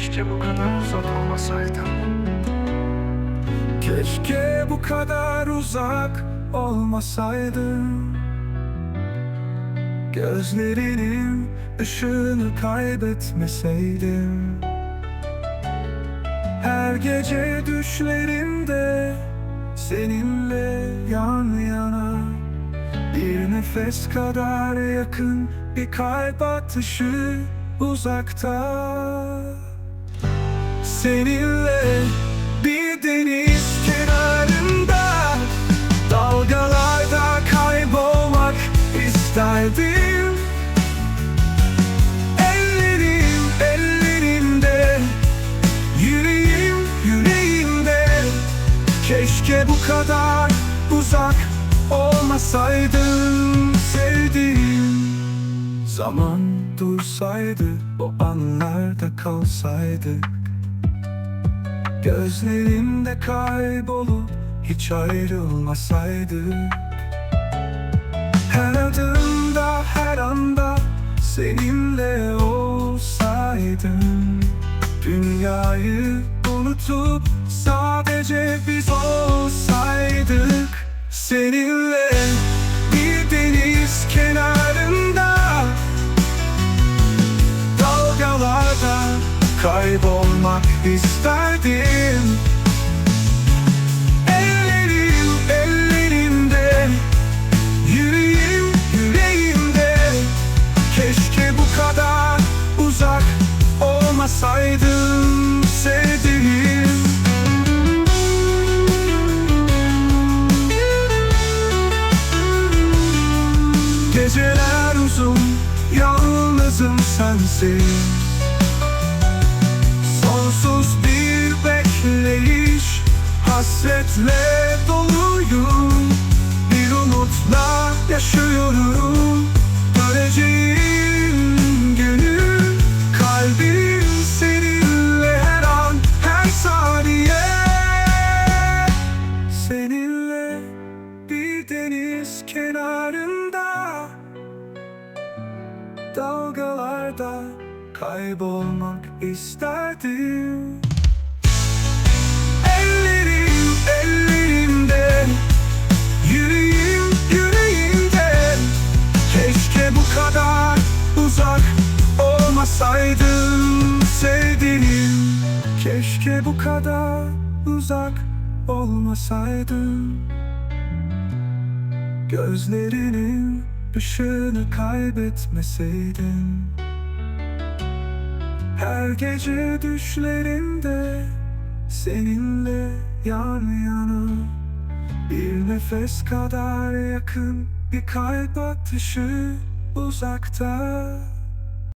Keşke bu kadar uzak olmasaydım. Keşke bu kadar uzak olmasaydım. Gözlerinin ışığını kaybetmeseydim. Her gece düşlerimde seninle yan yana. Bir nefes kadar yakın bir kalp atışı uzakta Seninle bir deniz kenarında Dalgalarda kaybolmak isterdim. Ellerim ellerimde Yüreğim yüreğimde. Keşke bu kadar uzak olmasaydım sevdiğim. Zaman dursaydı o anlarda kalsaydık Gözlerimde kaybolup hiç ayrılmasaydık Her adımda her anda seninle olsaydım. Dünyayı unutup sadece kaybolmak isterdim. Ellerim ellerimde Yüreğim yüreğimde. Keşke bu kadar uzak olmasaydım sevdiğim. Geceler uzun, yalnızım sensiz Hasretle doluyum. Bir umutla yaşıyorum. Göreceğim günü Kalbim seninle her an her saniye. Seninle bir deniz kenarında Dalgalarda kaybolmak isterdim olmasaydım sevdiğim Keşke bu kadar uzak olmasaydım. Gözlerinin ışığını kaybetmeseydim. Her gece düşlerimde seninle yan yana. Bir nefes kadar yakın bir kalp atışı uzakta